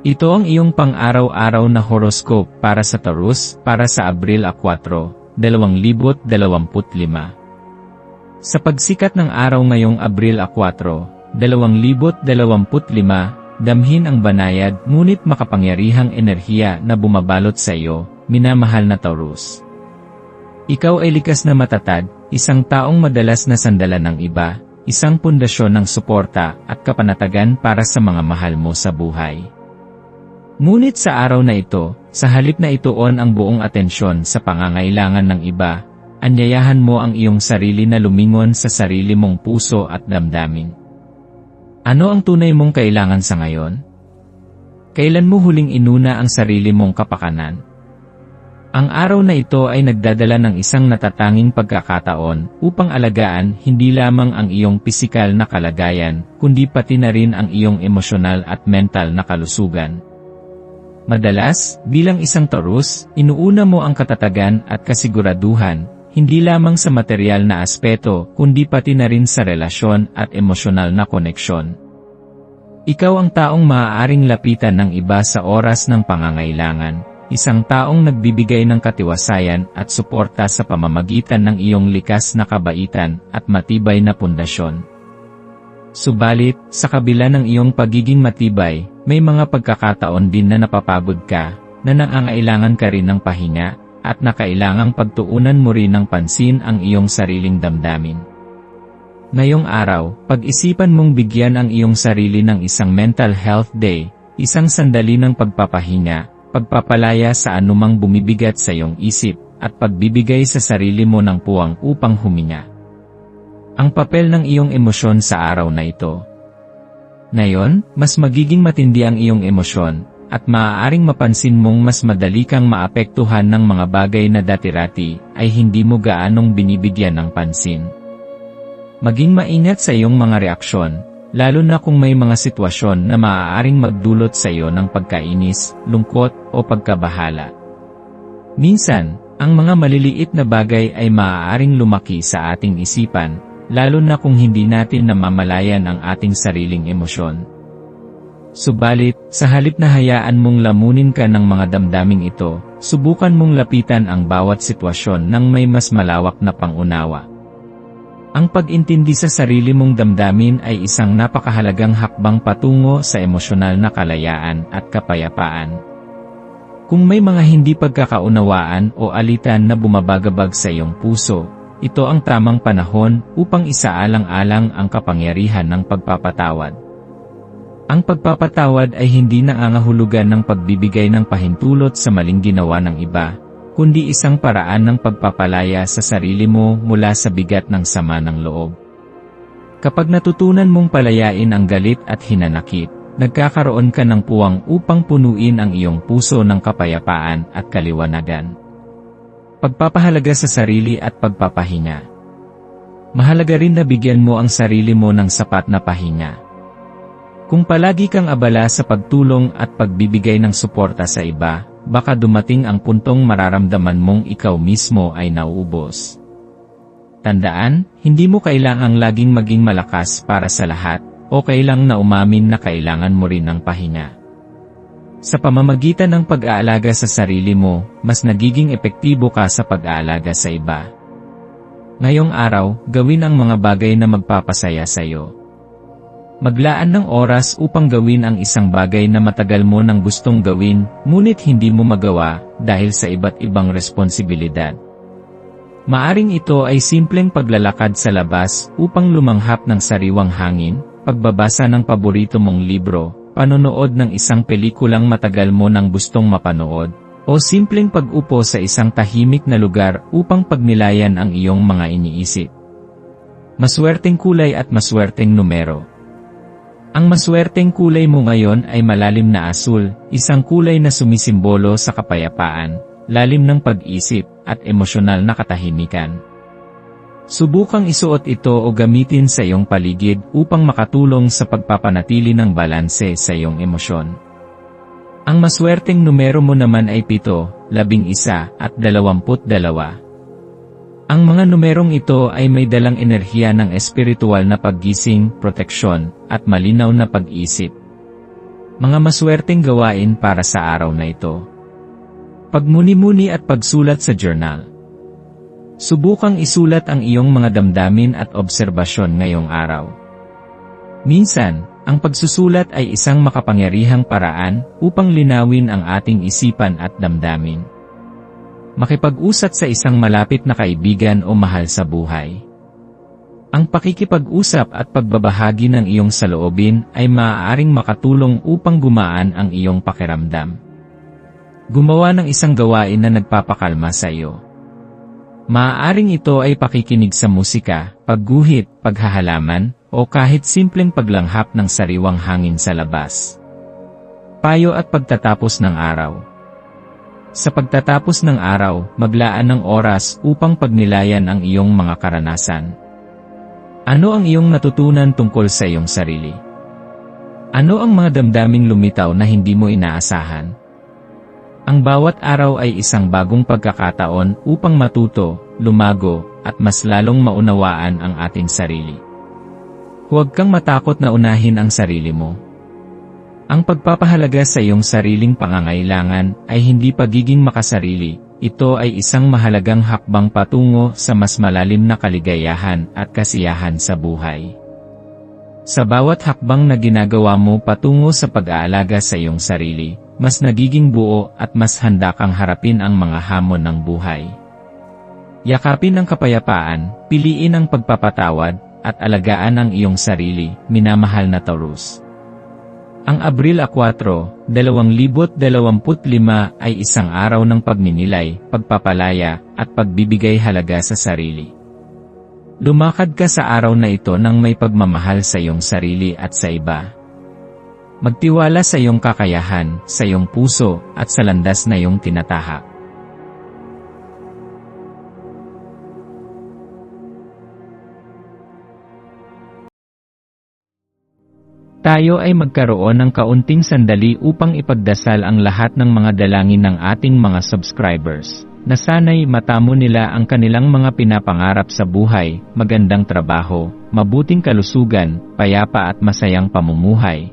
Ito ang iyong pang-araw-araw na horoscope para sa Taurus para sa Abril 4, 2025. Sa pagsikat ng araw ngayong Abril 4, 2025, damhin ang banayad ngunit makapangyarihang enerhiya na bumabalot sa iyo, minamahal na Taurus. Ikaw ay likas na matatag, isang taong madalas na sandalan ng iba, isang pundasyon ng suporta at kapanatagan para sa mga mahal mo sa buhay. Ngunit sa araw na ito, sa halip na ituon ang buong atensyon sa pangangailangan ng iba, anyayahan mo ang iyong sarili na lumingon sa sarili mong puso at damdamin. Ano ang tunay mong kailangan sa ngayon? Kailan mo huling inuna ang sarili mong kapakanan? Ang araw na ito ay nagdadala ng isang natatanging pagkakataon upang alagaan hindi lamang ang iyong pisikal na kalagayan, kundi pati na rin ang iyong emosyonal at mental na kalusugan. Madalas, bilang isang Taurus, inuuna mo ang katatagan at kasiguraduhan, hindi lamang sa material na aspeto, kundi pati na rin sa relasyon at emosyonal na koneksyon. Ikaw ang taong maaaring lapitan ng iba sa oras ng pangangailangan, isang taong nagbibigay ng katiwasayan at suporta sa pamamagitan ng iyong likas na kabaitan at matibay na pundasyon. Subalit, sa kabila ng iyong pagiging matibay, may mga pagkakataon din na napapagod ka, na nangangailangan ka rin ng pahinga, at na kailangang pagtuunan mo rin ng pansin ang iyong sariling damdamin. Ngayong araw, pag-isipan mong bigyan ang iyong sarili ng isang mental health day, isang sandali ng pagpapahinga, pagpapalaya sa anumang bumibigat sa iyong isip, at pagbibigay sa sarili mo ng puwang upang huminga. Ang papel ng iyong emosyon sa araw na ito, ngayon, mas magiging matindi ang iyong emosyon, at maaaring mapansin mong mas madali kang maapektuhan ng mga bagay na dati-rati ay hindi mo gaanong binibigyan ng pansin. Maging maingat sa iyong mga reaksyon, lalo na kung may mga sitwasyon na maaaring magdulot sa iyo ng pagkainis, lungkot, o pagkabahala. Minsan, ang mga maliliit na bagay ay maaaring lumaki sa ating isipan, lalo na kung hindi natin namamalayan ang ating sariling emosyon. Subalit, sa halip na hayaan mong lamunin ka ng mga damdaming ito, subukan mong lapitan ang bawat sitwasyon ng may mas malawak na pangunawa. Ang pag-intindi sa sarili mong damdamin ay isang napakahalagang hakbang patungo sa emosyonal na kalayaan at kapayapaan. Kung may mga hindi pagkakaunawaan o alitan na bumabagabag sa iyong puso, ito ang tamang panahon upang isaalang-alang ang kapangyarihan ng pagpapatawad. Ang pagpapatawad ay hindi nangangahulugan ng pagbibigay ng pahintulot sa maling ginawa ng iba, kundi isang paraan ng pagpapalaya sa sarili mo mula sa bigat ng sama ng loob. Kapag natutunan mong palayain ang galit at hinanakit, nagkakaroon ka ng puwang upang punuin ang iyong puso ng kapayapaan at kaliwanagan. Pagpapahalaga sa sarili at pagpapahinga. Mahalaga rin na bigyan mo ang sarili mo ng sapat na pahinga. Kung palagi kang abala sa pagtulong at pagbibigay ng suporta sa iba, baka dumating ang puntong mararamdaman mong ikaw mismo ay nauubos. Tandaan, hindi mo kailangang laging maging malakas para sa lahat, o kailang na umamin na kailangan mo rin ng pahinga. Sa pamamagitan ng pag-aalaga sa sarili mo, mas nagiging epektibo ka sa pag-aalaga sa iba. Ngayong araw, gawin ang mga bagay na magpapasaya sa iyo. Maglaan ng oras upang gawin ang isang bagay na matagal mo nang gustong gawin, ngunit hindi mo magawa dahil sa iba't ibang responsibilidad. Maaring ito ay simpleng paglalakad sa labas upang lumanghap ng sariwang hangin, pagbabasa ng paborito mong libro, panonood ng isang pelikulang matagal mo nang gustong mapanood, o simpleng pag-upo sa isang tahimik na lugar upang pagnilayan ang iyong mga iniisip. Maswerteng kulay at maswerteng numero. Ang maswerteng kulay mo ngayon ay malalim na asul, isang kulay na sumisimbolo sa kapayapaan, lalim ng pag-isip, at emosyonal na katahimikan. Subukang isuot ito o gamitin sa iyong paligid upang makatulong sa pagpapanatili ng balanse sa iyong emosyon. Ang maswerteng numero mo naman ay 7, 11 at 22. Ang mga numerong ito ay may dalang enerhiya ng espiritual na paggising, proteksyon, at malinaw na pag-isip. Mga maswerteng gawain para sa araw na ito. Pagmuni-muni at pagsulat sa journal. Subukang isulat ang iyong mga damdamin at obserbasyon ngayong araw. Minsan, ang pagsusulat ay isang makapangyarihang paraan upang linawin ang ating isipan at damdamin. Makipag-usat sa isang malapit na kaibigan o mahal sa buhay. Ang pakikipag-usap at pagbabahagi ng iyong saloobin ay maaaring makatulong upang gumaan ang iyong pakiramdam. Gumawa ng isang gawain na nagpapakalma sa iyo. Maaaring ito ay pakikinig sa musika, pagguhit, paghahalaman, o kahit simpleng paglanghap ng sariwang hangin sa labas. Payo at pagtatapos ng araw Sa pagtatapos ng araw, maglaan ng oras upang pagnilayan ang iyong mga karanasan. Ano ang iyong natutunan tungkol sa iyong sarili? Ano ang mga damdaming lumitaw na hindi mo inaasahan? Ang bawat araw ay isang bagong pagkakataon upang matuto, lumago, at mas lalong maunawaan ang ating sarili. Huwag kang matakot na unahin ang sarili mo. Ang pagpapahalaga sa iyong sariling pangangailangan ay hindi pagiging makasarili, ito ay isang mahalagang hakbang patungo sa mas malalim na kaligayahan at kasiyahan sa buhay. Sa bawat hakbang na ginagawa mo patungo sa pag-aalaga sa iyong sarili, mas nagiging buo at mas handa kang harapin ang mga hamon ng buhay. Yakapin ang kapayapaan, piliin ang pagpapatawad, at alagaan ang iyong sarili, minamahal na Taurus. Ang Abril 4, 2025 ay isang araw ng pagninilay, pagpapalaya, at pagbibigay halaga sa sarili. Lumakad ka sa araw na ito ng may pagmamahal sa iyong sarili at sa iba. Magtiwala sa iyong kakayahan, sa iyong puso, at sa landas na iyong tinatahak. Tayo ay magkaroon ng kaunting sandali upang ipagdasal ang lahat ng mga dalangin ng ating mga subscribers, na sana'y matamo nila ang kanilang mga pinapangarap sa buhay, magandang trabaho, mabuting kalusugan, payapa at masayang pamumuhay,